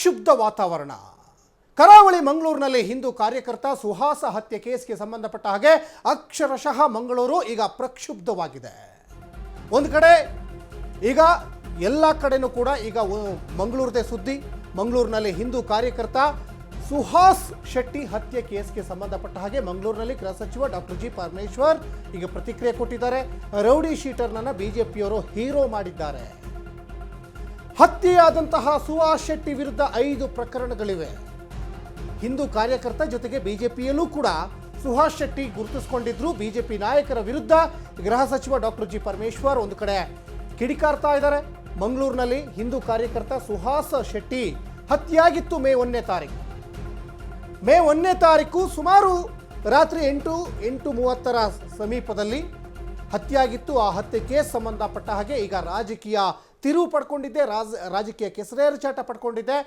ಪ್ರಕ್ಷುಬ್ಧ ವಾತಾವರಣ. ಕರಾವಳಿ ಮಂಗಳೂರಿನಲ್ಲಿ ಹಿಂದೂ ಕಾರ್ಯಕರ್ತ ಸುಹಾಸ ಹತ್ಯೆ ಕೇಸ್ಗೆ ಸಂಬಂಧಪಟ್ಟ ಹಾಗೆ ಅಕ್ಷರಶಃ ಮಂಗಳೂರು ಈಗ ಪ್ರಕ್ಷುಬ್ಧವಾಗಿದೆ. ಒಂದು ಕಡೆ ಈಗ ಎಲ್ಲ ಕಡೆನೂ ಕೂಡ ಈಗ ಮಂಗಳೂರದೇ ಸುದ್ದಿ. ಮಂಗಳೂರಿನಲ್ಲಿ ಹಿಂದೂ ಕಾರ್ಯಕರ್ತ ಸುಹಾಸ್ ಶೆಟ್ಟಿ ಹತ್ಯೆ ಕೇಸ್ಗೆ ಸಂಬಂಧಪಟ್ಟ ಹಾಗೆ ಮಂಗಳೂರಿನಲ್ಲಿ ಗೃಹ ಸಚಿವ ಡಾಕ್ಟರ್ ಜಿ ಪರಮೇಶ್ವರ್ ಈಗ ಪ್ರತಿಕ್ರಿಯೆ ಕೊಟ್ಟಿದ್ದಾರೆ. ರೌಡಿ ಶೀಟರ್ನನ್ನ ಬಿಜೆಪಿಯವರು ಹೀರೋ ಮಾಡಿದ್ದಾರೆ. ಹತ್ಯೆಯಾದಂತಹ ಸುಹಾಸ್ ಶೆಟ್ಟಿ ವಿರುದ್ಧ ಐದು ಪ್ರಕರಣಗಳಿವೆ. ಹಿಂದೂ ಕಾರ್ಯಕರ್ತ ಜೊತೆಗೆ ಬಿಜೆಪಿಯಲ್ಲೂ ಕೂಡ ಸುಹಾಸ್ ಶೆಟ್ಟಿ ಗುರುತಿಸಿಕೊಂಡಿದ್ರು. ಬಿಜೆಪಿ ನಾಯಕರ ವಿರುದ್ಧ ಗೃಹ ಸಚಿವ ಡಾಕ್ಟರ್ ಜಿ ಪರಮೇಶ್ವರ್ ಒಂದು ಕಡೆ ಕಿಡಿಕಾರ್ತಾ ಇದ್ದಾರೆ. ಮಂಗಳೂರಿನಲ್ಲಿ ಹಿಂದೂ ಕಾರ್ಯಕರ್ತ ಸುಹಾಸ್ ಶೆಟ್ಟಿ ಹತ್ಯೆಯಾಗಿತ್ತು ಮೇ ಒಂದನೇ ತಾರೀಕು. ಮೇ ಒಂದನೇ ತಾರೀಕು ಸುಮಾರು ರಾತ್ರಿ ಎಂಟು ಎಂಟು ಮೂವತ್ತರ ಸಮೀಪದಲ್ಲಿ ಹತ್ಯೆಯಾಗಿತ್ತು. ಆ ಹತ್ಯೆ ಕೇಸ್ ಸಂಬಂಧಪಟ್ಟ ಹಾಗೆ ಈಗ ರಾಜಕೀಯ ತಿರುವು ಪಡ್ಕೊಂಡಿದ್ದೆ ರಾಜ ರಾಜಕೀಯ ಕೆಸರೇರಚಾಟ ಪಡ್ಕೊಂಡಿದ್ದೆ.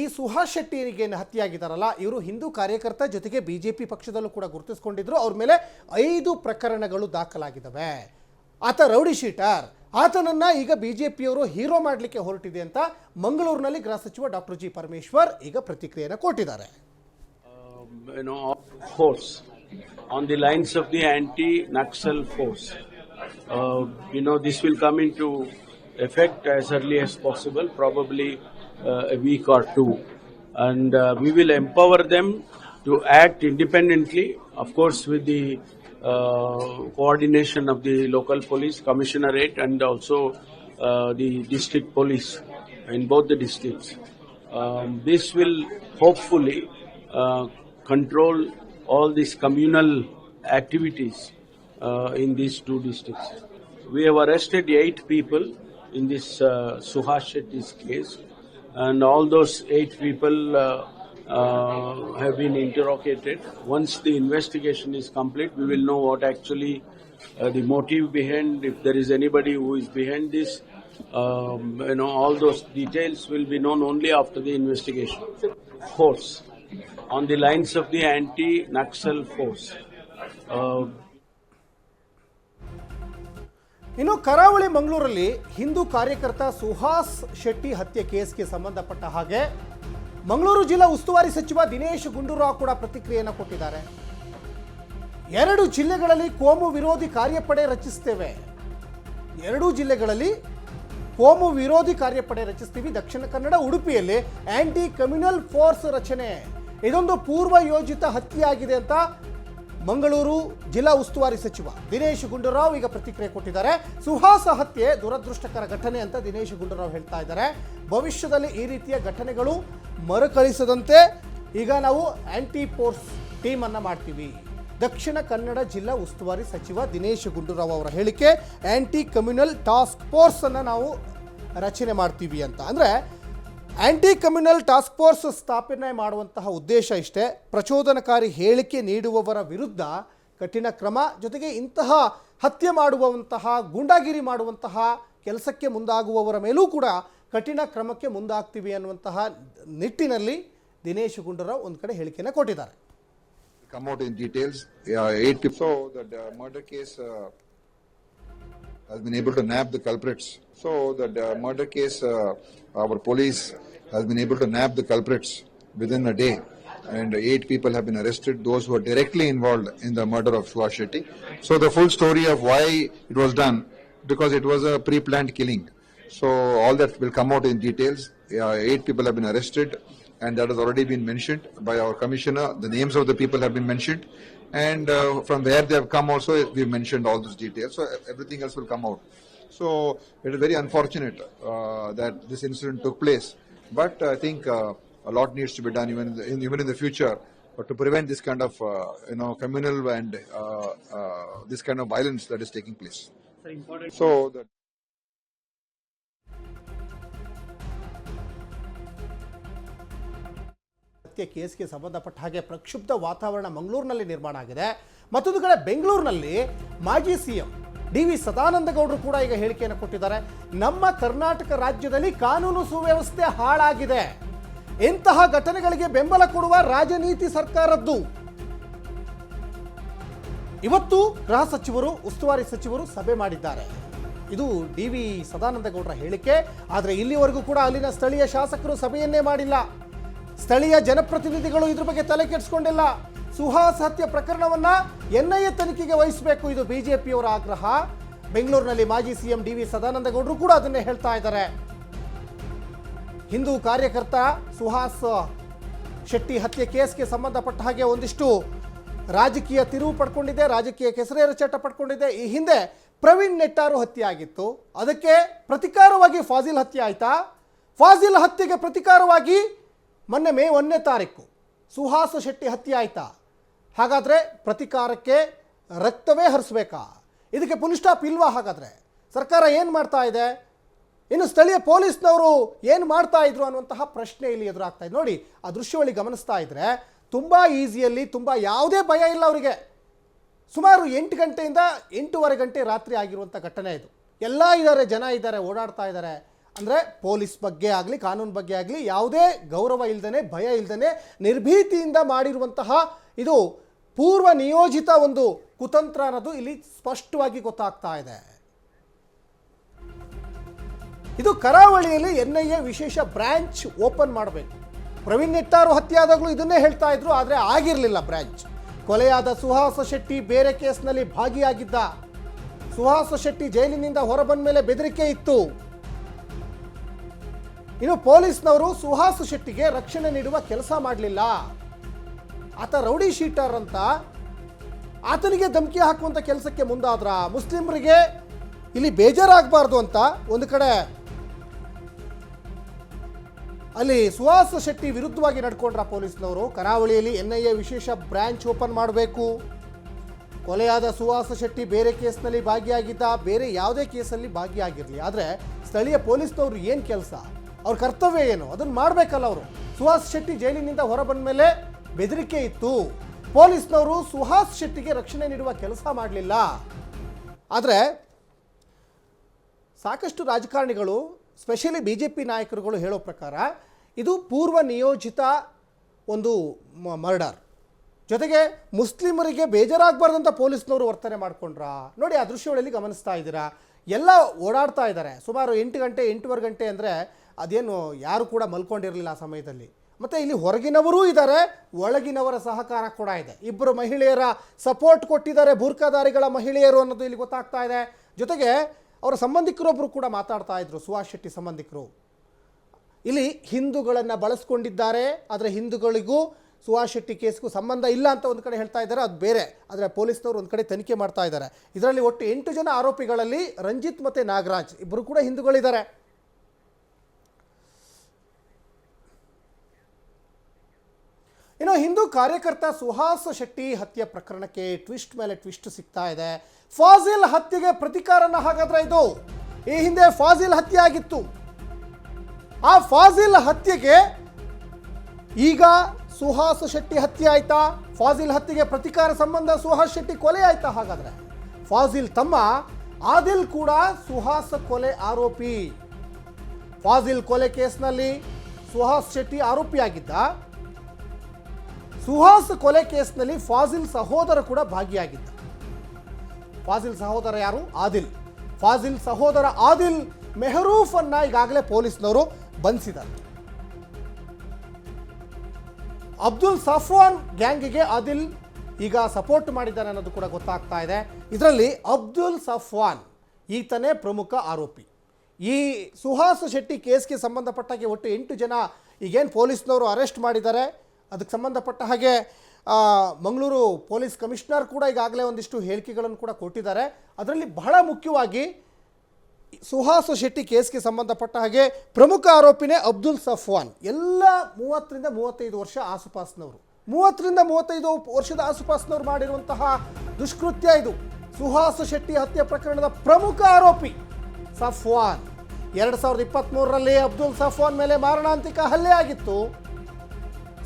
ಈ ಸುಹಾಸ್ ಏನು ಹತ್ಯೆಯಾಗಿದ್ದಾರಲ್ಲ ಇವರು ಹಿಂದೂ ಕಾರ್ಯಕರ್ತ ಜೊತೆಗೆ ಬಿ ಜೆ ಪಿ ಪಕ್ಷದಲ್ಲೂ ಕೂಡ ಗುರುತಿಸ್ಕೊಂಡಿದ್ರು. ಅವ್ರ ಮೇಲೆ ಐದು ಪ್ರಕರಣಗಳು ದಾಖಲಾಗಿದ್ದಾವೆ. ಆತ ರೌಡಿ ಶೀಟರ್. ಆತನನ್ನ ಈಗ ಬಿ ಜೆ ಪಿಯವರು ಹೀರೋ ಮಾಡಲಿಕ್ಕೆ ಹೊರಟಿದೆ ಅಂತ ಮಂಗಳೂರಿನಲ್ಲಿ ಗೃಹ ಸಚಿವ ಡಾಕ್ಟರ್ ಜಿ ಪರಮೇಶ್ವರ್ ಈಗ ಪ್ರತಿಕ್ರಿಯೆಯನ್ನು ಕೊಟ್ಟಿದ್ದಾರೆ. Um, on the lines of the anti-Naxal force. Uh, you know, this will come effect as early as possible, probably uh, a week or two. And uh, we will empower them to act independently, of course, with the uh, coordination of the local police commissionerate and also the district police in both the districts. Um, this will hopefully uh, control all these communal activities uh, in these two districts. We have arrested eight people in this uh, case, and all those eight people uh, uh, have been interrogated. Once the investigation is complete, we will know what actually uh, the motive behind, if there is anybody who is behind this. Um, you know, all those details will be known only after the investigation. Force on the lines of the anti-Naxal force. Uh, ಇನ್ನು ಕರಾವಳಿ ಮಂಗಳೂರಲ್ಲಿ ಹಿಂದೂ ಕಾರ್ಯಕರ್ತ ಸುಹಾಸ್ ಶೆಟ್ಟಿ ಹತ್ಯೆ ಕೇಸ್ಗೆ ಸಂಬಂಧಪಟ್ಟ ಹಾಗೆ ಮಂಗಳೂರು ಜಿಲ್ಲಾ ಉಸ್ತುವಾರಿ ಸಚಿವ ದಿನೇಶ್ ಗುಂಡೂರಾವ್ ಕೂಡ ಪ್ರತಿಕ್ರಿಯೆಯನ್ನು ಕೊಟ್ಟಿದ್ದಾರೆ. ಎರಡು ಜಿಲ್ಲೆಗಳಲ್ಲಿ ಕೋಮು ವಿರೋಧಿ ಕಾರ್ಯಪಡೆ ರಚಿಸ್ತೇವೆ. ಎರಡೂ ಜಿಲ್ಲೆಗಳಲ್ಲಿ ಕೋಮು ವಿರೋಧಿ ಕಾರ್ಯಪಡೆ ರಚಿಸ್ತೀವಿ. ದಕ್ಷಿಣ ಕನ್ನಡ ಉಡುಪಿಯಲ್ಲಿ ಆಂಟಿ ಕಮ್ಯುನಲ್ ಫೋರ್ಸ್ ರಚನೆ. ಇದೊಂದು ಪೂರ್ವ ಯೋಜಿತ ಹತ್ಯೆಯಾಗಿದೆ ಅಂತ ಮಂಗಳೂರು ಜಿಲ್ಲಾ ಉಸ್ತುವಾರಿ ಸಚಿವ ದಿನೇಶ್ ಗುಂಡೂರಾವ್ ಈಗ ಪ್ರತಿಕ್ರಿಯೆ ಕೊಟ್ಟಿದ್ದಾರೆ. ಸುಹಾಸ ಹತ್ಯೆ ದುರದೃಷ್ಟಕರ ಘಟನೆ ಅಂತ ದಿನೇಶ್ ಗುಂಡೂರಾವ್ ಹೇಳ್ತಾ ಇದ್ದಾರೆ. ಭವಿಷ್ಯದಲ್ಲಿ ಈ ರೀತಿಯ ಘಟನೆಗಳು ಮರುಕಳಿಸದಂತೆ ಈಗ ನಾವು ಆಂಟಿ ಫೋರ್ಸ್ ಟೀಮ್ ಅನ್ನ ಮಾಡ್ತೀವಿ. ದಕ್ಷಿಣ ಕನ್ನಡ ಜಿಲ್ಲಾ ಉಸ್ತುವಾರಿ ಸಚಿವ ದಿನೇಶ್ ಗುಂಡೂರಾವ್ ಅವರ ಹೇಳಿಕೆ ಆಂಟಿ ಕಮ್ಯುನಲ್ ಟಾಸ್ಕ್ ಫೋರ್ಸ್ ಅನ್ನ ನಾವು ರಚನೆ ಮಾಡ್ತೀವಿ ಅಂತ. ಅಂದ್ರೆ ಆಂಟಿ ಕಮ್ಯುನಲ್ ಟಾಸ್ಕ್ ಫೋರ್ಸ್ ಸ್ಥಾಪನೆ ಮಾಡುವಂತಹ ಉದ್ದೇಶ ಇಷ್ಟೇ ಪ್ರಚೋದನಕಾರಿ ಹೇಳಿಕೆ ನೀಡುವವರ ವಿರುದ್ಧ ಕಠಿಣ ಕ್ರಮ ಜೊತೆಗೆ ಇಂತಹ ಹತ್ಯೆ ಮಾಡುವಂತಹ ಗೂಂಡಾಗಿರಿ ಮಾಡುವಂತಹ ಕೆಲಸಕ್ಕೆ ಮುಂದಾಗುವವರ ಮೇಲೂ ಕೂಡ ಕಠಿಣ ಕ್ರಮಕ್ಕೆ ಮುಂದಾಗ್ತೀವಿ ಅನ್ನುವಂತಹ ನಿಟ್ಟಿನಲ್ಲಿ ದಿನೇಶ್ ಗುಂಡೂರಾವ್ ಒಂದು ಕಡೆ ಹೇಳಿಕೆಯನ್ನು ಕೊಟ್ಟಿದ್ದಾರೆ come out in details. Yeah, eight people. So the uh, murder case uh, has been able to nab the culprits. So the uh, murder case, uh, our police has been able to nab the culprits within a day. And eight people have been arrested, those who are directly involved in the murder of Suhash Shetty. So the full story of why it was done, because it was a pre-planned killing. So all that will come out in details. Yeah, eight people have been arrested, and that has already been mentioned by our commissioner. The names of the people have been mentioned, and uh, from where they have come also, we mentioned all those details. So everything else will come out. So it is very unfortunate uh, that this incident took place, but I think uh, a lot needs to be done even in the, in, even in the future. To prevent this kind of uh, you know communal and uh, uh, this kind of violence that is taking place. So the ಹತ್ಯೆ ಕೇಸ್ಗೆ ಸಂಬಂಧಪಟ್ಟ ಹಾಗೆ ಪ್ರಕ್ಷುಬ್ಧ ವಾತಾವರಣ ಮಂಗಳೂರಿನಲ್ಲಿ ನಿರ್ಮಾಣ ಆಗಿದೆ ಮತ್ತೊಂದು ಕಡೆ ಬೆಂಗಳೂರಿನಲ್ಲಿ ಮಾಜಿ ಸಿಎಂ ಡಿ ವಿ ಸದಾನಂದ ಗೌಡರು ಕೂಡ ಈಗ ಹೇಳಿಕೆಯನ್ನು ಕೊಟ್ಟಿದ್ದಾರೆ. ನಮ್ಮ ಕರ್ನಾಟಕ ರಾಜ್ಯದಲ್ಲಿ ಕಾನೂನು ಸುವ್ಯವಸ್ಥೆ ಹಾಳಾಗಿದೆ. ಇಂತಹ ಘಟನೆಗಳಿಗೆ ಬೆಂಬಲ ಕೊಡುವ ರಾಜನೀತಿ ಸರ್ಕಾರದ್ದು. ಇವತ್ತು ಗೃಹ ಸಚಿವರು, ಉಸ್ತುವಾರಿ ಸಚಿವರು ಸಭೆ ಮಾಡಿದ್ದಾರೆ. ಇದು ಡಿ ವಿ ಸದಾನಂದಗೌಡರ ಹೇಳಿಕೆ. ಆದರೆ ಇಲ್ಲಿವರೆಗೂ ಕೂಡ ಅಲ್ಲಿನ ಸ್ಥಳೀಯ ಶಾಸಕರು ಸಭೆಯನ್ನೇ ಮಾಡಿಲ್ಲ. ಸ್ಥಳೀಯ ಜನಪ್ರತಿನಿಧಿಗಳು ಇದ್ರ ಬಗ್ಗೆ ತಲೆ ಕೆಡಿಸ್ಕೊಂಡಿಲ್ಲ. ಸುಹಾಸ್ ಹತ್ಯೆ ಪ್ರಕರಣವನ್ನ ಎನ್ಐಎ ತನಿಖೆಗೆ ವಹಿಸಬೇಕು. ಇದು ಬಿಜೆಪಿಯವರ ಆಗ್ರಹ. ಬೆಂಗಳೂರಿನಲ್ಲಿ ಮಾಜಿ ಸಿಎಂ ಡಿ ವಿ ಸದಾನಂದಗೌಡರು ಕೂಡ ಅದನ್ನೇ ಹೇಳ್ತಾ ಇದ್ದಾರೆ. ಹಿಂದೂ ಕಾರ್ಯಕರ್ತ ಸುಹಾಸ್ ಶೆಟ್ಟಿ ಹತ್ಯೆ ಕೇಸ್ಗೆ ಸಂಬಂಧಪಟ್ಟ ಹಾಗೆ ಒಂದಿಷ್ಟು ರಾಜಕೀಯ ತಿರುವು ಪಡ್ಕೊಂಡಿದೆ, ರಾಜಕೀಯ ಕೆಸರೇರ ಚಟ ಪಡ್ಕೊಂಡಿದೆ. ಈ ಹಿಂದೆ ಪ್ರವೀಣ್ ನೆಟ್ಟಾರು ಹತ್ಯೆ ಆಗಿತ್ತು ಅದಕ್ಕೆ ಪ್ರತಿಕಾರವಾಗಿ ಫಾಜಿಲ್ ಹತ್ಯೆ ಆಯ್ತಾ? ಫಾಜಿಲ್ ಹತ್ಯೆಗೆ ಪ್ರತಿಕಾರವಾಗಿ ಮೊನ್ನೆ ಮೇ ಒಂದನೇ ತಾರೀಕು ಸುಹಾಸ ಶೆಟ್ಟಿ ಹತ್ಯೆ ಆಯ್ತಾ? ಹಾಗಾದರೆ ಪ್ರತಿಕಾರಕ್ಕೆ ರಕ್ತವೇ ಹರಿಸ್ಬೇಕಾ? ಇದಕ್ಕೆ ಪುಲಿಸ್ಟಾಪ್ ಇಲ್ವಾ ಹಾಗಾದರೆ? ಸರ್ಕಾರ ಏನು ಮಾಡ್ತಾ ಇದೆ? ಇನ್ನು ಸ್ಥಳೀಯ ಪೊಲೀಸ್ನವರು ಏನು ಮಾಡ್ತಾ ಇದ್ರು ಅನ್ನುವಂತಹ ಪ್ರಶ್ನೆ ಇಲ್ಲಿ ಎದುರಾಗ್ತಾ ಇದೆ. ನೋಡಿ, ಆ ದೃಶ್ಯವಳಿ ಗಮನಿಸ್ತಾ ಇದ್ರೆ ತುಂಬ ಈಸಿಯಲ್ಲಿ ತುಂಬ ಯಾವುದೇ ಭಯ ಇಲ್ಲ ಅವರಿಗೆ. ಸುಮಾರು ಎಂಟು ಗಂಟೆಯಿಂದ ಎಂಟೂವರೆ ಗಂಟೆ ರಾತ್ರಿ ಆಗಿರುವಂಥ ಘಟನೆ ಇದು. ಎಲ್ಲ ಇದ್ದಾರೆ ಜನ ಇದ್ದಾರೆ ಓಡಾಡ್ತಾ ಇದ್ದಾರೆ ಅಂದರೆ ಪೊಲೀಸ್ ಬಗ್ಗೆ ಆಗಲಿ, ಕಾನೂನು ಬಗ್ಗೆ ಆಗಲಿ ಯಾವುದೇ ಗೌರವ ಇಲ್ಲದೇ ಭಯ ಇಲ್ಲದೇ ನಿರ್ಭೀತಿಯಿಂದ ಮಾಡಿರುವಂತಹ ಇದು ಪೂರ್ವ ನಿಯೋಜಿತ ಒಂದು ಕುತಂತ್ರ ಅನ್ನೋದು ಇಲ್ಲಿ ಸ್ಪಷ್ಟವಾಗಿ ಗೊತ್ತಾಗ್ತಾ ಇದೆ. ಇದು ಕರಾವಳಿಯಲ್ಲಿ ಎನ್ ಐ ಎ ವಿಶೇಷ ಬ್ರ್ಯಾಂಚ್ ಓಪನ್ ಮಾಡಬೇಕು. ಪ್ರವೀಣ್ ನೆಟ್ಟಾರು ಹತ್ಯೆ ಆದಾಗಲೂ ಇದನ್ನೇ ಹೇಳ್ತಾ ಇದ್ರು, ಆದರೆ ಆಗಿರಲಿಲ್ಲ ಬ್ರಾಂಚ್. ಕೊಲೆಯಾದ ಸುಹಾಸ ಶೆಟ್ಟಿ ಬೇರೆ ಕೇಸ್ನಲ್ಲಿ ಭಾಗಿಯಾಗಿದ್ದ. ಸುಹಾಸ ಶೆಟ್ಟಿ ಜೈಲಿನಿಂದ ಹೊರಬಂದ ಮೇಲೆ ಬೆದರಿಕೆ ಇತ್ತು. ಇನ್ನು ಪೊಲೀಸ್ನವರು ಸುಹಾಸ ಶೆಟ್ಟಿಗೆ ರಕ್ಷಣೆ ನೀಡುವ ಕೆಲಸ ಮಾಡಲಿಲ್ಲ. ಆತ ರೌಡಿ ಶೀಟರ್ ಅಂತ ಆತನಿಗೆ ಧಮಕಿ ಹಾಕುವಂಥ ಕೆಲಸಕ್ಕೆ ಮುಂದಾದ್ರ ಮುಸ್ಲಿಮರಿಗೆ ಇಲ್ಲಿ ಬೇಜಾರಾಗಬಾರ್ದು ಅಂತ ಒಂದು ಕಡೆ ಅಲ್ಲಿ ಸುಹಾಸ ಶೆಟ್ಟಿ ವಿರುದ್ಧವಾಗಿ ನಡ್ಕೊಂಡ್ರ ಪೊಲೀಸ್ನವರು. ಕರಾವಳಿಯಲ್ಲಿ ಎನ್ ಐ ಎ ವಿಶೇಷ ಬ್ರ್ಯಾಂಚ್ ಓಪನ್ ಮಾಡಬೇಕು. ಕೊಲೆಯಾದ ಸುಹಾಸ ಶೆಟ್ಟಿ ಬೇರೆ ಕೇಸ್ನಲ್ಲಿ ಭಾಗಿಯಾಗಿದ್ದ, ಬೇರೆ ಯಾವುದೇ ಕೇಸಲ್ಲಿ ಭಾಗಿಯಾಗಿರಲಿ. ಆದರೆ ಸ್ಥಳೀಯ ಪೊಲೀಸ್ನವರು ಏನು ಕೆಲಸ? ಅವ್ರ ಕರ್ತವ್ಯ ಏನು? ಅದನ್ನು ಮಾಡಬೇಕಲ್ಲ ಅವರು. ಸುಹಾಸ್ ಶೆಟ್ಟಿ ಜೈಲಿನಿಂದ ಹೊರ ಬಂದ ಮೇಲೆ ಬೆದರಿಕೆ ಇತ್ತು. ಪೊಲೀಸ್ನವರು ಸುಹಾಸ್ ಶೆಟ್ಟಿಗೆ ರಕ್ಷಣೆ ನೀಡುವ ಕೆಲಸ ಮಾಡಲಿಲ್ಲ. ಆದರೆ ಸಾಕಷ್ಟು ರಾಜಕಾರಣಿಗಳು ಸ್ಪೆಷಲಿ ಬಿ ಜೆ ಪಿ ನಾಯಕರುಗಳು ಹೇಳೋ ಪ್ರಕಾರ ಇದು ಪೂರ್ವ ನಿಯೋಜಿತ ಒಂದು ಮರ್ಡರ್. ಜೊತೆಗೆ ಮುಸ್ಲಿಮರಿಗೆ ಬೇಜಾರಾಗಬಾರ್ದಂತ ಪೊಲೀಸ್ನವರು ವರ್ತನೆ ಮಾಡ್ಕೊಂಡ್ರ? ನೋಡಿ, ಆ ದೃಶ್ಯಗಳಲ್ಲಿ ಗಮನಿಸ್ತಾ ಇದ್ದೀರಾ? ಎಲ್ಲ ಓಡಾಡ್ತಾ ಇದ್ದಾರೆ. ಸುಮಾರು ಎಂಟು ಗಂಟೆ, ಎಂಟೂವರೆ ಗಂಟೆ ಅಂದರೆ ಅದೇನು ಯಾರು ಕೂಡ ಮಲ್ಕೊಂಡಿರಲಿಲ್ಲ ಆ ಸಮಯದಲ್ಲಿ. ಮತ್ತು ಇಲ್ಲಿ ಹೊರಗಿನವರೂ ಇದ್ದಾರೆ, ಒಳಗಿನವರ ಸಹಕಾರ ಕೂಡ ಇದೆ. ಇಬ್ಬರು ಮಹಿಳೆಯರ ಸಪೋರ್ಟ್ ಕೊಟ್ಟಿದ್ದಾರೆ ಬುರ್ಕಾದಾರಿಗಳ ಮಹಿಳೆಯರು ಅನ್ನೋದು ಇಲ್ಲಿ ಗೊತ್ತಾಗ್ತಾ ಇದೆ. ಜೊತೆಗೆ ಅವರ ಸಂಬಂಧಿಕರೊಬ್ಬರು ಕೂಡ ಮಾತಾಡ್ತಾ ಇದ್ರು, ಸುಹಾಸ್ ಶೆಟ್ಟಿ ಸಂಬಂಧಿಕರು. ಇಲ್ಲಿ ಹಿಂದೂಗಳನ್ನು ಬಳಸ್ಕೊಂಡಿದ್ದಾರೆ, ಆದರೆ ಹಿಂದೂಗಳಿಗೂ ಸುಭಾಷ್ ಶೆಟ್ಟಿ ಕೇಸ್ಗೂ ಸಂಬಂಧ ಇಲ್ಲ ಅಂತ ಒಂದು ಕಡೆ ಹೇಳ್ತಾ ಇದ್ದಾರೆ, ಅದು ಬೇರೆ. ಆದರೆ ಪೊಲೀಸ್ನವರು ಒಂದು ಕಡೆ ತನಿಖೆ ಮಾಡ್ತಾ ಇದ್ದಾರೆ. ಇದರಲ್ಲಿ ಒಟ್ಟು ಎಂಟು ಜನ ಆರೋಪಿಗಳಲ್ಲಿ ರಂಜಿತ್ ಮತ್ತು ನಾಗರಾಜ್ ಇಬ್ಬರು ಕೂಡ ಹಿಂದೂಗಳಿದ್ದಾರೆ. ಇನ್ನು ಹಿಂದೂ ಕಾರ್ಯಕರ್ತ ಸುಹಾಸ್ ಶೆಟ್ಟಿ ಹತ್ಯೆ ಪ್ರಕರಣಕ್ಕೆ ಟ್ವಿಸ್ಟ್ ಮೇಲೆ ಟ್ವಿಸ್ಟ್ ಸಿಗ್ತಾ ಇದೆ. ಫಾಜಿಲ್ ಹತ್ಯೆಗೆ ಪ್ರತಿಕಾರನ ಹಾಗಾದ್ರೆ ಇದು? ಈ ಹಿಂದೆ ಫಾಜಿಲ್ ಹತ್ಯೆ ಆಗಿತ್ತು. ಆ ಫಾಜಿಲ್ ಹತ್ಯೆಗೆ ಈಗ ಸುಹಾಸ್ ಶೆಟ್ಟಿ ಹತ್ಯೆ ಆಯ್ತಾ? ಫಾಜಿಲ್ ಹತ್ಯೆಗೆ ಪ್ರತಿಕಾರ ಸಂಬಂಧ ಸುಹಾಸ್ ಶೆಟ್ಟಿ ಕೊಲೆ ಆಯ್ತಾ ಹಾಗಾದ್ರೆ? ಫಾಜಿಲ್ ತಮ್ಮ ಆದಿಲ್ ಕೂಡ ಸುಹಾಸ್ ಕೊಲೆ ಆರೋಪಿ. ಫಾಜಿಲ್ ಕೊಲೆ ಕೇಸ್ನಲ್ಲಿ ಸುಹಾಸ್ ಶೆಟ್ಟಿ ಆರೋಪಿಯಾಗಿದ್ದ. ಸುಹಾಸ್ ಕೊಲೆ ಕೇಸ್ನಲ್ಲಿ ಫಾಜಿಲ್ ಸಹೋದರ ಕೂಡ ಭಾಗಿಯಾಗಿದ್ದ. ಫಾಜಿಲ್ ಸಹೋದರ ಯಾರು? ಆದಿಲ್. ಫಾಜಿಲ್ ಸಹೋದರ ಆದಿಲ್ ಮೆಹರೂಫ್ ಅನ್ನ ಈಗಾಗಲೇ ಪೊಲೀಸ್ನವರು ಬಂಧಿಸಿದ್ದಾರೆ. ಅಬ್ದುಲ್ ಸಫ್ವಾನ್ ಗ್ಯಾಂಗಿಗೆ ಆದಿಲ್ ಈಗ ಸಪೋರ್ಟ್ ಮಾಡಿದ್ದಾನೆ ಅನ್ನೋದು ಕೂಡ ಗೊತ್ತಾಗ್ತಾ ಇದೆ. ಇದರಲ್ಲಿ ಅಬ್ದುಲ್ ಸಫ್ವಾನ್ ಈತನೇ ಪ್ರಮುಖ ಆರೋಪಿ. ಈ ಸುಹಾಸ್ ಶೆಟ್ಟಿ ಕೇಸ್ಗೆ ಸಂಬಂಧಪಟ್ಟಾಗೆ ಒಟ್ಟು ಎಂಟು ಜನ ಈಗೇನು ಪೊಲೀಸ್ನವರು ಅರೆಸ್ಟ್ ಮಾಡಿದ್ದಾರೆ. ಅದಕ್ಕೆ ಸಂಬಂಧಪಟ್ಟ ಹಾಗೆ ಮಂಗಳೂರು ಪೊಲೀಸ್ ಕಮಿಷನರ್ ಕೂಡ ಈಗಾಗಲೇ ಒಂದಿಷ್ಟು ಹೇಳಿಕೆಗಳನ್ನು ಕೂಡ ಕೊಟ್ಟಿದ್ದಾರೆ. ಅದರಲ್ಲಿ ಬಹಳ ಮುಖ್ಯವಾಗಿ ಸುಹಾಸ್ ಶೆಟ್ಟಿ ಕೇಸ್ಗೆ ಸಂಬಂಧಪಟ್ಟ ಹಾಗೆ ಪ್ರಮುಖ ಆರೋಪಿನೇ ಅಬ್ದುಲ್ ಸಫ್ವಾನ್. ಎಲ್ಲ ಮೂವತ್ತರಿಂದ ಮೂವತ್ತೈದು ವರ್ಷ ಆಸುಪಾಸ್ನವರು. ಮೂವತ್ತರಿಂದ ಮೂವತ್ತೈದು ವರ್ಷದ ಆಸುಪಾಸ್ನವರು ಮಾಡಿರುವಂತಹ ದುಷ್ಕೃತ್ಯ ಇದು. ಸುಹಾಸ್ ಶೆಟ್ಟಿ ಹತ್ಯೆ ಪ್ರಕರಣದ ಪ್ರಮುಖ ಆರೋಪಿ ಸಫ್ವಾನ್. ಎರಡು ಸಾವಿರದ ಇಪ್ಪತ್ತ್ಮೂರರಲ್ಲಿ ಅಬ್ದುಲ್ ಸಫ್ವಾನ್ ಮೇಲೆ ಮಾರಣಾಂತಿಕ ಹಲ್ಲೆ ಆಗಿತ್ತು.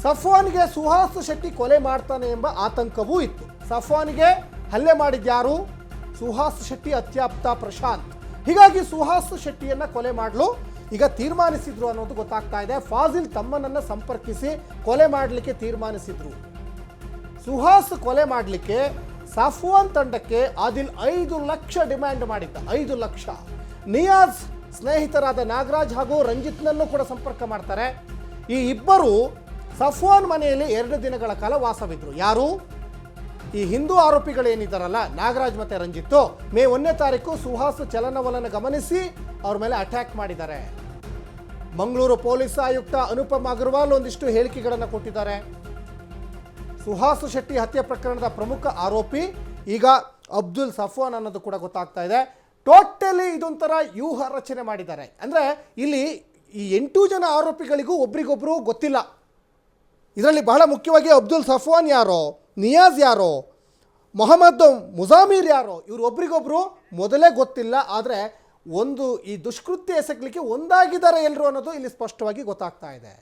ಸಫ್ವಾನ್ಗೆ ಸುಹಾಸ್ ಶೆಟ್ಟಿ ಕೊಲೆ ಮಾಡ್ತಾನೆ ಎಂಬ ಆತಂಕವೂ ಇತ್ತು. ಸಫ್ವಾನ್ಗೆ ಹಲ್ಲೆ ಮಾಡಿದ್ಯಾರು ಸುಹಾಸ್ ಶೆಟ್ಟಿ ಅತ್ಯಾಪ್ತ ಪ್ರಶಾಂತ್. ಹೀಗಾಗಿ ಸುಹಾಸ್ ಶೆಟ್ಟಿಯನ್ನ ಕೊಲೆ ಮಾಡಲು. ಈಗ ತೀರ್ಮಾನಿಸಿದ್ರು ಅನ್ನೋದು ಗೊತ್ತಾಗ್ತಾ ಇದೆ. ಫಾಜಿಲ್ ತಮ್ಮನನ್ನ ಸಂಪರ್ಕಿಸಿ ಕೊಲೆ ಮಾಡಲಿಕ್ಕೆ ತೀರ್ಮಾನಿಸಿದ್ರು. ಸುಹಾಸ್ ಕೊಲೆ ಮಾಡಲಿಕ್ಕೆ ಸಫ್ವಾನ್ ತಂಡಕ್ಕೆ ಆದಿಲ್ ಐದು ಲಕ್ಷ ಡಿಮ್ಯಾಂಡ್ ಮಾಡಿದ್ದ. ಐದು ಲಕ್ಷ. ನಿಯಾಜ್ ಸ್ನೇಹಿತರಾದ ನಾಗರಾಜ್ ಹಾಗೂ ರಂಜಿತ್ನನ್ನು ಕೂಡ ಸಂಪರ್ಕ ಮಾಡ್ತಾರೆ. ಈ ಇಬ್ಬರು ಸಫ್ವಾನ್ ಮನೆಯಲ್ಲಿ ಎರಡು ದಿನಗಳ ಕಾಲ ವಾಸವಿದ್ರು. ಯಾರು? ಈ ಹಿಂದೂ ಆರೋಪಿಗಳೇನಿದ್ದಾರಲ್ಲ ನಾಗರಾಜ್ ಮತ್ತೆ ರಂಜಿತ್ತು, ಮೇ ಒಂದನೇ ತಾರೀಕು ಸುಹಾಸ್ ಚಲನವಲನ ಗಮನಿಸಿ ಅವ್ರ ಮೇಲೆ ಅಟ್ಯಾಕ್ ಮಾಡಿದ್ದಾರೆ. ಮಂಗಳೂರು ಪೊಲೀಸ್ ಆಯುಕ್ತ ಅನುಪಮ್ ಅಗರ್ವಾಲ್ ಒಂದಿಷ್ಟು ಹೇಳಿಕೆಗಳನ್ನು ಕೊಟ್ಟಿದ್ದಾರೆ. ಸುಹಾಸ್ ಶೆಟ್ಟಿ ಹತ್ಯೆ ಪ್ರಕರಣದ ಪ್ರಮುಖ ಆರೋಪಿ, ಈಗ ಅಬ್ದುಲ್ ಸಫ್ವಾನ್ ಅನ್ನೋದು ಕೂಡ ಗೊತ್ತಾಗ್ತಾ ಇದೆ. ಟೋಟಲಿ ಇದೊಂಥರ ವ್ಯೂಹ ರಚನೆ ಮಾಡಿದ್ದಾರೆ. ಅಂದರೆ ಇಲ್ಲಿ ಈ ಎಂಟು ಜನ ಆರೋಪಿಗಳಿಗೂ ಒಬ್ರಿಗೊಬ್ರು ಗೊತ್ತಿಲ್ಲ. ಇದರಲ್ಲಿ ಬಹಳ ಮುಖ್ಯವಾಗಿ ಅಬ್ದುಲ್ ಸಫ್ವಾನ್ ಯಾರೋ, ನಿಯಾಜ್ ಯಾರೋ, ಮೊಹಮ್ಮದ್ ಮುಜಾಮೀರ್ ಯಾರೋ, ಇವರು ಒಬ್ರಿಗೊಬ್ರು ಮೊದಲೇ ಗೊತ್ತಿಲ್ಲ, ಆದರೆ ಒಂದು ಈ ದುಷ್ಕೃತ್ಯ ಎಸಗಲಿಕ್ಕೆ ಒಂದಾಗಿದ್ದಾರೆ ಎಲ್ಲರೂ ಅನ್ನೋದು ಇಲ್ಲಿ ಸ್ಪಷ್ಟವಾಗಿ ಗೊತ್ತಾಗ್ತಾ ಇದೆ.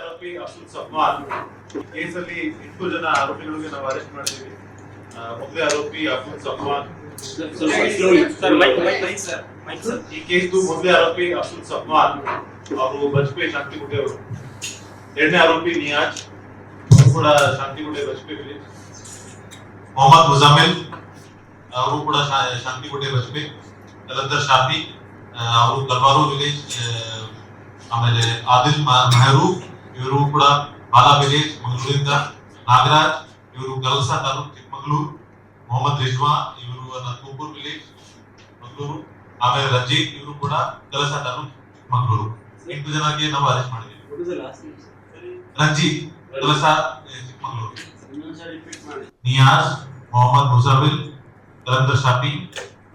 ಆರೋಪಿ ಅಬ್ದುಲ್ ಸಫ್ವಾನ್ ಈ ಕೇಸಲ್ಲಿ ಜನ ನಾವು ಅರೆಸ್ಟ್ ಆರೋಪಿ ಅಬ್ದುಲ್ ಈ ಕೇಸ್ದು ಆರೋಪಿ ಅಬ್ದುಲ್ ಅವರು ಬಜ್ಪೆ ಶಾಂತಿಗುಡ್ಡೆ ಅವರು. ಎರಡನೇ ಆರೋಪಿ ನಿಯಾಜ್ ಅವರು ಕೂಡ ಶಾಂತಿಗುಡ್ಡೆ ಬಜ್ಪೆ ವಿಲೇಜ್ ಮೊಹಮ್ಮದ್ ಮುಜಾಮಿಲ್ ಅವರು ಕೂಡ ಶಾ- ಶಾಂತಿಗುಡ್ಡೆ ಬಜ್ಪೆ ಕಲಂದರ್ ಶಾಫಿ ಆ, ಅವರು ಕಲ್ವಾರು ವಿಲೇಜ್ ಆ, ಆಮೇಲೆ ಆದಿಲ್ ಮ- ಮೆಹರೂಫ್ ಇವರು ಕೂಡ ಬಾಲಾ ವಿಲೇಜ್ ಮಂಗಳೂರಿಂದ ನಾಗರಾಜ್ ಇವರು ಗಲ್ಸ ತಾಲೂಕ್ ಚಿಕ್ಕಮಗಳೂರು ಮೊಹಮ್ಮದ್ ರಿಜ್ವಾನ್ ಇವರು ತೂಪೂರ್ ವಿಲೇಜ್ ಮಂಗಳೂರು ಆಮೇಲೆ ರಂಜಿತ್ ಇವರು ಕೂಡ ಕೆಲಸ ತಾಲೂಕ್ ಮಂಗಳೂರು ಎಂಟು ಜನಕ್ಕೆ ನಾವು ಅರೆಸ್ಟ್ ಮಾಡಿದ್ದೀವಿ ರಂಜಿತ್ ಕೆಲಸ ಚಿಕ್ಕಮಗಳೂರು ನಿಯಾಜ್ ಮೊಹಮ್ಮದ್ ಮುಸಾಫಿರ್ ಕಲಂದರ್ ಶಾಪಿ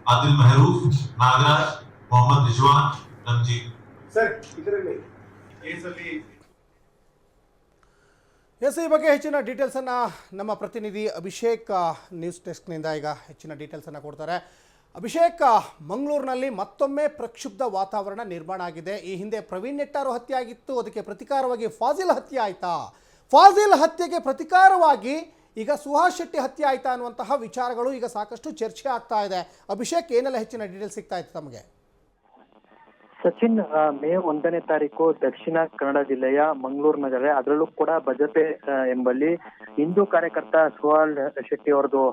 ಆದಿಲ್ ಮೆಹರೂಫ್ ನಾಗರಾಜ್ ಮೊಹಮ್ಮದ್ ರಿಜ್ವಾನ್ ರಂಜಿತ್ ಸರ್ ಇದರಲ್ಲಿ ಕೇಸಲ್ಲಿ ಎಸ್ ಈ ಬಗ್ಗೆ ಹೆಚ್ಚಿನ ಡೀಟೇಲ್ಸನ್ನು ನಮ್ಮ ಪ್ರತಿನಿಧಿ ಅಭಿಷೇಕ್ ನ್ಯೂಸ್ ಡೆಸ್ಕ್ನಿಂದ ಈಗ ಹೆಚ್ಚಿನ ಡೀಟೇಲ್ಸನ್ನು ಕೊಡ್ತಾರೆ. ಅಭಿಷೇಕ್ ಮಂಗಳೂರಿನಲ್ಲಿ ಮತ್ತೊಮ್ಮೆ ಪ್ರಕ್ಷುಬ್ಧ ವಾತಾವರಣ ನಿರ್ಮಾಣ ಆಗಿದೆ. ಈ ಹಿಂದೆ ಪ್ರವೀಣ್ ನೆಟ್ಟಾರು ಹತ್ಯೆ ಆಗಿತ್ತು ಅದಕ್ಕೆ ಪ್ರತಿಕಾರವಾಗಿ ಫಾಜಿಲ್ ಹತ್ಯೆ ಆಯ್ತಾ? ಫಾಜಿಲ್ ಹತ್ಯೆಗೆ ಪ್ರತಿಕಾರವಾಗಿ ಈಗ ಸುಹಾಸ್ ಶೆಟ್ಟಿ ಹತ್ಯೆ ಆಯ್ತಾ ಅನ್ನುವಂತಹ ವಿಚಾರಗಳು ಈಗ ಸಾಕಷ್ಟು ಚರ್ಚೆ ಆಗ್ತಾ ಇದೆ. ಅಭಿಷೇಕ್ ಏನೆಲ್ಲ ಹೆಚ್ಚಿನ ಡೀಟೇಲ್ಸ್ ಸಿಗ್ತಾ ಇತ್ತು ತಮಗೆ? ಸಚಿನ್ ಮೇ ಒಂದನೇ ತಾರೀಕು ದಕ್ಷಿಣ ಕನ್ನಡ ಜಿಲ್ಲೆಯ ಮಂಗಳೂರು ನಗರ, ಅದರಲ್ಲೂ ಕೂಡ ಬಜಪೆ ಎಂಬಲ್ಲಿ ಹಿಂದೂ ಕಾರ್ಯಕರ್ತ ಸುಹಾಲ್ ಶೆಟ್ಟಿ ಅವರದು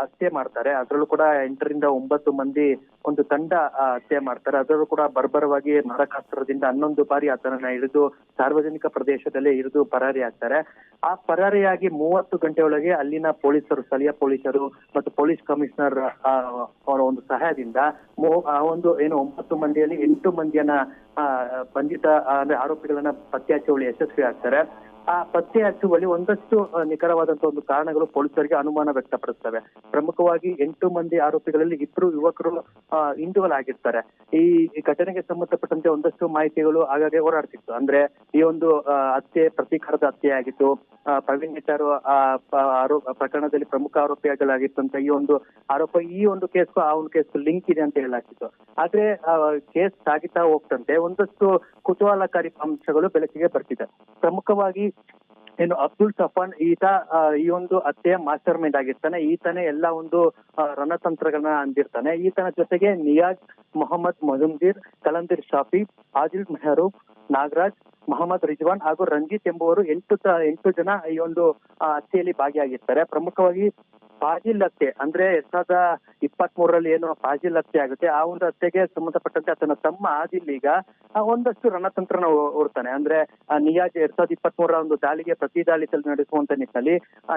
ಹತ್ಯೆ ಮಾಡ್ತಾರೆ. ಅದರಲ್ಲೂ ಕೂಡ ಎಂಟರಿಂದ ಒಂಬತ್ತು ಮಂದಿ ಒಂದು ತಂಡ ಹತ್ಯೆ ಮಾಡ್ತಾರೆ. ಅದರಲ್ಲೂ ಕೂಡ ಬರ್ಬರವಾಗಿ ನರಕಾಸ್ತ್ರದಿಂದ ಹನ್ನೊಂದು ಬಾರಿ ಆತನನ್ನ ಹಿಡಿದು ಸಾರ್ವಜನಿಕ ಪ್ರದೇಶದಲ್ಲೇ ಹಿಡಿದು ಪರಾರಿ ಆಗ್ತಾರೆ ಆ ಪರಾರಿಯಾಗಿ ಮೂವತ್ತು ಗಂಟೆಯೊಳಗೆ ಅಲ್ಲಿನ ಪೊಲೀಸರು, ಸ್ಥಳೀಯ ಪೊಲೀಸರು ಮತ್ತು ಪೊಲೀಸ್ ಕಮಿಷನರ್ ಅವರ ಒಂದು ಸಹಾಯದಿಂದ ಒಂದು ಏನು ಒಂಬತ್ತು ಮಂದಿಯಲ್ಲಿ ಎಂಟು ಮಂದಿಯನ್ನ ಬಂಧಿತ ಅಂದ್ರೆ ಆರೋಪಿಗಳನ್ನ ಪತ್ತೆ ಹಚ್ಚುವಲ್ಲಿ ಯಶಸ್ವಿ ಆಗ್ತಾರೆ ಆ ಪತ್ತೆ ಹಚ್ಚುವಲ್ಲಿ ಒಂದಷ್ಟು ನಿಖರವಾದಂತಹ ಒಂದು ಕಾರಣಗಳು ಪೊಲೀಸರಿಗೆ ಅನುಮಾನ ವ್ಯಕ್ತಪಡಿಸ್ತವೆ. ಪ್ರಮುಖವಾಗಿ ಎಂಟು ಮಂದಿ ಆರೋಪಿಗಳಲ್ಲಿ ಇಬ್ಬರು ಯುವಕರು ಹಿಂದೂಗಳಾಗಿರ್ತಾರೆ ಈ ಘಟನೆಗೆ ಸಂಬಂಧಪಟ್ಟಂತೆ ಒಂದಷ್ಟು ಮಾಹಿತಿಗಳು ಆಗಾಗ್ಗೆ ಓಡಾಡ್ತಿತ್ತು ಅಂದ್ರೆ ಈ ಒಂದು ಹತ್ಯೆ ಪ್ರತೀಕಾರದ ಹತ್ಯೆ ಆಗಿತ್ತು. ಪ್ರವೀಣ್ ನೆಟ್ಟಾರು ಪ್ರಕರಣದಲ್ಲಿ ಪ್ರಮುಖ ಆರೋಪಿಗಳಾಗಿತ್ತಂತ ಈ ಒಂದು ಆರೋಪ, ಈ ಒಂದು ಕೇಸ್ಗೂ ಆ ಒಂದು ಕೇಸ್ ಲಿಂಕ್ ಇದೆ ಅಂತ ಹೇಳಲಾಗ್ತಿತ್ತು. ಆದ್ರೆ ಕೇಸ್ ಸಾಗಿತಾ ಹೋಗ್ತಂತೆ, ಒಂದಷ್ಟು ಕುತೂಹಲಕಾರಿ ಅಂಶಗಳು ಬೆಳಕಿಗೆ ಬರ್ತಿದೆ. ಪ್ರಮುಖವಾಗಿ ಏನು ಅಬ್ದುಲ್ ಸಫಾನ್, ಈತ ಈ ಒಂದು ಹತ್ಯೆಯ ಮಾಸ್ಟರ್ ಮೈಂಡ್ ಆಗಿರ್ತಾನೆ. ಈತನೇ ಎಲ್ಲ ಒಂದು ರಣತಂತ್ರಗಳನ್ನ ಅಂದಿರ್ತಾನೆ. ಈತನ ಜೊತೆಗೆ ನಿಯಾಜ್, ಮೊಹಮ್ಮದ್ ಮಜುಮ್ದೀರ್, ಕಲಂದೀರ್ ಶಾಫಿ ಆದಿಲ್ ಮೆಹರೂಬ್ ನಾಗರಾಜ್, ಮೊಹಮ್ಮದ್ ರಿಜ್ವಾನ್ ಹಾಗೂ ರಂಜಿತ್ ಎಂಬುವರು ಎಂಟು ಎಂಟು ಜನ ಈ ಒಂದು ಹತ್ಯೆಯಲ್ಲಿ ಭಾಗಿಯಾಗಿರ್ತಾರೆ. ಪ್ರಮುಖವಾಗಿ ಫಾಜಿಲ್ ಹತ್ಯೆ ಅಂದ್ರೆ ಎರಡ್ ಸಾವಿರದ ಇಪ್ಪತ್ತ್ ಮೂರರಲ್ಲಿ ಏನು ಫಾಜಿಲ್ ಹತ್ಯೆ ಆಗುತ್ತೆ. ಆ ಒಂದು ಹತ್ಯೆಗೆ ಸಂಬಂಧಪಟ್ಟಂತೆ ಆತನ ತಮ್ಮ ಆದಿಲ್ ಈಗ ಒಂದಷ್ಟು ರಣತಂತ್ರನ ಓಡ್ತಾನೆ. ಅಂದ್ರೆ ನಿಯಾಜ್ ಎರಡ್ ಸಾವಿರದ ಇಪ್ಪತ್ತ್ ಮೂರರ ಒಂದು ದಾಳಿಗೆ ಪ್ರತಿ ದಾಳಿ ನಡೆಸುವಂತ ನಿಟ್ಟಿನಲ್ಲಿ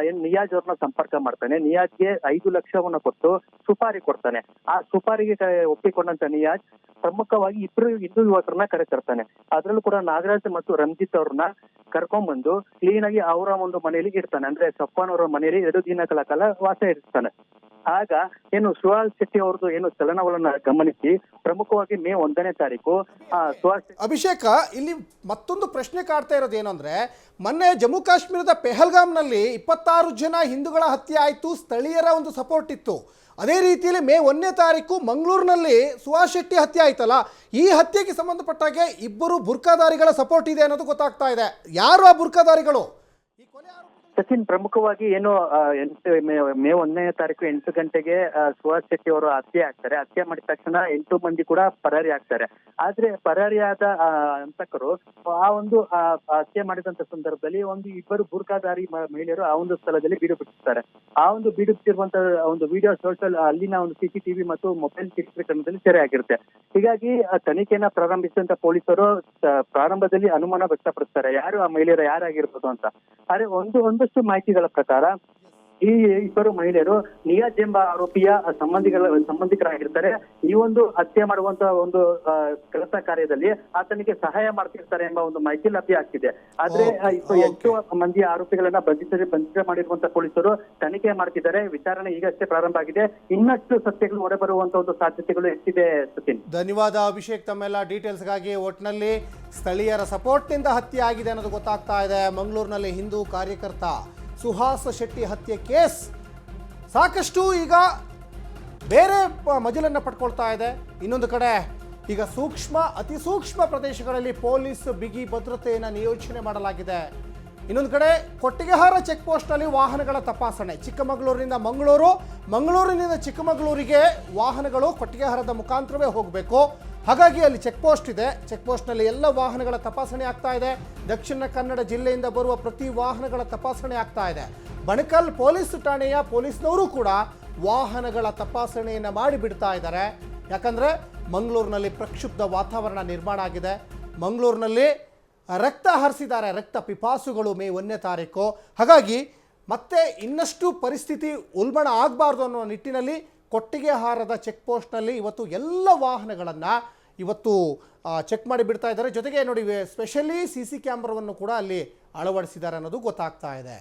ಏನ್ ನಿಯಾಜ್ ಅವ್ರನ್ನ ಸಂಪರ್ಕ ಮಾಡ್ತಾನೆ. ನಿಯಾಜ್ಗೆ ಐದು ಲಕ್ಷವನ್ನ ಕೊಟ್ಟು ಸುಪಾರಿ ಕೊಡ್ತಾನೆ. ಆ ಸುಪಾರಿಗೆ ಒಪ್ಪಿಕೊಂಡಂತ ನಿಯಾಜ್ ಪ್ರಮುಖವಾಗಿ ಇಬ್ರು ಹಿಂದೂ ಯುವಕರನ್ನ ಕರೆ ತರ್ತಾನೆ. ಅದ್ರಲ್ಲೂ ಕೂಡ ನಾಗರಾಜ್ ಮತ್ತು ರಂಜಿತ್ ಅವ್ರನ್ನ ಕರ್ಕೊಂಡ್ಬಂದು ಕ್ಲೀನ್ ಆಗಿ ಅವರ ಒಂದು ಮನೆಯಲ್ಲಿ ಇಡ್ತಾನೆ. ಅಂದ್ರೆ ಸಪ್ಪಾನ್ ಅವರ ಮನೆಯಲ್ಲಿ ಎರಡು ದಿನಗಳ ಕಾಲ ವಾಸ ಇರ್ತಾನೆ. ಆಗ ಏನು ಸುಹಾಲ್ ಶೆಟ್ಟಿ ಅವ್ರದ್ದು ಏನು ಚಲನವಲನ ಗಮನಿಸಿ, ಪ್ರಮುಖವಾಗಿ ಮೇ ಒಂದನೇ ತಾರೀಕು ಅಭಿಷೇಕ, ಇಲ್ಲಿ ಮತ್ತೊಂದು ಪ್ರಶ್ನೆ ಕಾಡ್ತಾ ಇರೋದು ಏನು ಅಂದರೆ, ಮೊನ್ನೆ ಜಮ್ಮು ಕಾಶ್ಮೀರದ ಪೆಹಲ್ಗಾಮ್ನಲ್ಲಿ ಇಪ್ಪತ್ತಾರು ಜನ ಹಿಂದೂಗಳ ಹತ್ಯೆ ಆಯಿತು, ಸ್ಥಳೀಯರ ಒಂದು ಸಪೋರ್ಟ್ ಇತ್ತು. ಅದೇ ರೀತಿಯಲ್ಲಿ ಮೇ ಒಂದನೇ ತಾರೀಕು ಮಂಗಳೂರಿನಲ್ಲಿ ಸುಹಾಸ್ ಶೆಟ್ಟಿ ಹತ್ಯೆ ಆಯ್ತಲ್ಲ, ಈ ಹತ್ಯೆಗೆ ಸಂಬಂಧಪಟ್ಟಾಗೆ ಇಬ್ಬರು ಬುರ್ಕಾದಾರಿಗಳ ಸಪೋರ್ಟ್ ಇದೆ ಅನ್ನೋದು ಗೊತ್ತಾಗ್ತಾ ಇದೆ. ಯಾರು ಆ ಬುರ್ಕಾದಾರಿಗಳು ಸಚಿನ್, ಪ್ರಮುಖವಾಗಿ ಏನು ಎಂಟು, ಮೇ ಒಂದನೇ ತಾರೀಕು ಎಂಟು ಗಂಟೆಗೆ ಸುಹಾಸ್ ಶೆಟ್ಟಿ ಅವರು ಹತ್ಯೆ ಆಗ್ತಾರೆ. ಹತ್ಯೆ ಮಾಡಿದ ತಕ್ಷಣ ಎಂಟು ಮಂದಿ ಕೂಡ ಪರಾರಿ ಆಗ್ತಾರೆ. ಆದ್ರೆ ಪರಾರಿಯಾದ ಹಂತಕರು, ಆ ಒಂದು ಹತ್ಯೆ ಮಾಡಿದಂತ ಸಂದರ್ಭದಲ್ಲಿ ಒಂದು ಇಬ್ಬರು ಬುರ್ಕಾದಾರಿ ಮಹಿಳೆಯರು ಆ ಒಂದು ಸ್ಥಳದಲ್ಲಿ ಬೀಡು ಬಿಟ್ಟಿರ್ತಾರೆ. ಆ ಒಂದು ಬೀಡು ಒಂದು ವಿಡಿಯೋ ಸೋಷಿಯಲ್ ಅಲ್ಲಿನ ಒಂದು ಸಿಸಿಟಿವಿ ಮತ್ತು ಮೊಬೈಲ್ ಚಿತ್ರೀಕರಣದಲ್ಲಿ ಸೆರೆ ಆಗಿರುತ್ತೆ ಹೀಗಾಗಿ ತನಿಖೆಯನ್ನ ಪ್ರಾರಂಭಿಸಿದಂತ ಪೊಲೀಸರು ಪ್ರಾರಂಭದಲ್ಲಿ ಅನುಮಾನ ವ್ಯಕ್ತಪಡಿಸ್ತಾರೆ. ಯಾರು ಆ ಮಹಿಳೆಯರು, ಯಾರಾಗಿರ್ಬೋದು ಅಂತ. ಆದ್ರೆ ಒಂದು ಒಂದಷ್ಟು ಮಾಹಿತಿಗಳ ಪ್ರಕಾರ ಈ ಇಬ್ಬರು ಮಹಿಳೆಯರು ನಿಯಾಜ್ ಎಂಬ ಆರೋಪಿಯ ಸಂಬಂಧಿಗಳ ಸಂಬಂಧಿಕರಾಗಿರ್ತಾರೆ. ಈ ಒಂದು ಹತ್ಯೆ ಮಾಡುವಂತ ಒಂದು ಕೆಲಸ ಕಾರ್ಯದಲ್ಲಿ ಆತನಿಗೆ ಸಹಾಯ ಮಾಡ್ತಿರ್ತಾರೆ ಎಂಬ ಒಂದು ಮಾಹಿತಿ ಲಭ್ಯ ಆಗ್ತಿದೆ. ಆದ್ರೆ ಹೆಚ್ಚು ಮಂದಿ ಆರೋಪಿಗಳನ್ನ ಬಂಧಿಸಿ ಬಂಧಿತ ಮಾಡಿರುವಂತಹ ಪೊಲೀಸರು ತನಿಖೆ ಮಾಡ್ತಿದ್ದಾರೆ. ವಿಚಾರಣೆ ಈಗಷ್ಟೇ ಪ್ರಾರಂಭ ಆಗಿದೆ. ಇನ್ನಷ್ಟು ಸತ್ಯಗಳು ಹೊರಬರುವಂತ ಒಂದು ಸಾಧ್ಯತೆಗಳು ಹೆಚ್ಚಿದೆ ಸಚಿನ್? ಧನ್ಯವಾದ ಅಭಿಷೇಕ್ ತಮ್ಮೆಲ್ಲ ಡೀಟೇಲ್ಸ್ಗಾಗಿ ಒಟ್ನಲ್ಲಿ ಸ್ಥಳೀಯರ ಸಪೋರ್ಟ್ನಿಂದ ಹತ್ಯೆ ಆಗಿದೆ ಅನ್ನೋದು ಗೊತ್ತಾಗ್ತಾ ಇದೆ. ಮಂಗಳೂರಿನಲ್ಲಿ ಹಿಂದೂ ಕಾರ್ಯಕರ್ತ ಸುಹಾಸ್ ಶೆಟ್ಟಿ ಹತ್ಯೆ ಕೇಸ್. ಸಾಕಷ್ಟು ಈಗ ಬೇರೆ ಮಜಲನ್ನು ಪಡ್ಕೊಳ್ತಾ ಇದೆ. ಇನ್ನೊಂದು ಕಡೆ ಈಗ ಸೂಕ್ಷ್ಮ, ಅತಿ ಸೂಕ್ಷ್ಮ ಪ್ರದೇಶಗಳಲ್ಲಿ ಪೊಲೀಸ್ ಬಿಗಿ ಭದ್ರತೆಯನ್ನು ನಿಯೋಜನೆ ಮಾಡಲಾಗಿದೆ. ಇನ್ನೊಂದು ಕಡೆ ಕೊಟ್ಟಿಗೆಹಾರ ಚೆಕ್ ಪೋಸ್ಟ್ನಲ್ಲಿ ವಾಹನಗಳ ತಪಾಸಣೆ. ಚಿಕ್ಕಮಗಳೂರಿನಿಂದ ಮಂಗಳೂರು, ಮಂಗಳೂರಿನಿಂದ ಚಿಕ್ಕಮಗಳೂರಿಗೆ ವಾಹನಗಳು ಕೊಟ್ಟಿಗೆಹಾರದ ಮುಖಾಂತರವೇ ಹೋಗಬೇಕು. ಹಾಗಾಗಿ ಅಲ್ಲಿ ಚೆಕ್ ಪೋಸ್ಟ್ ಇದೆ. ಚೆಕ್ ಪೋಸ್ಟ್ನಲ್ಲಿ ಎಲ್ಲ ವಾಹನಗಳ ತಪಾಸಣೆ ಆಗ್ತಾ ಇದೆ. ದಕ್ಷಿಣ ಕನ್ನಡ ಜಿಲ್ಲೆಯಿಂದ ಬರುವ ಪ್ರತಿ ವಾಹನಗಳ ತಪಾಸಣೆ ಆಗ್ತಾ ಇದೆ. ಬಣಕಲ್ ಪೊಲೀಸ್ ಠಾಣೆಯ ಪೊಲೀಸ್ನವರು ಕೂಡ ವಾಹನಗಳ ತಪಾಸಣೆಯನ್ನು ಮಾಡಿ ಬಿಡ್ತಾ ಇದ್ದಾರೆ. ಯಾಕಂದರೆ ಮಂಗಳೂರಿನಲ್ಲಿ ಪ್ರಕ್ಷುಬ್ಧ ವಾತಾವರಣ ನಿರ್ಮಾಣ ಆಗಿದೆ. ಮಂಗಳೂರಿನಲ್ಲಿ ರಕ್ತ ಹರಿಸಿದ್ದಾರೆ. ರಕ್ತ ಪಿಪಾಸುಗಳು ಮೇ ಒಂದನೇ ತಾರೀಕು. ಹಾಗಾಗಿ ಮತ್ತೆ ಇನ್ನಷ್ಟು ಪರಿಸ್ಥಿತಿ ಉಲ್ಬಣ ಆಗಬಾರ್ದು ಅನ್ನೋ ನಿಟ್ಟಿನಲ್ಲಿ ಕೊಟ್ಟಿಗೆಹಾರದ ಚೆಕ್ ಪೋಸ್ಟ್ನಲ್ಲಿ ಇವತ್ತು ಎಲ್ಲ ವಾಹನಗಳನ್ನು ಇವತ್ತು ಚೆಕ್ ಮಾಡಿ ಬಿಡ್ತಾ ಇದ್ದಾರೆ. ಜೊತೆಗೆ ನೋಡಿ ಸ್ಪೆಷಲಿ ಸಿ ಸಿ ಕ್ಯಾಮ್ರಾವನ್ನು ಕೂಡ ಅಲ್ಲಿ ಅಳವಡಿಸಿದ್ದಾರೆ ಅನ್ನೋದು ಗೊತ್ತಾಗ್ತಾ ಇದೆ.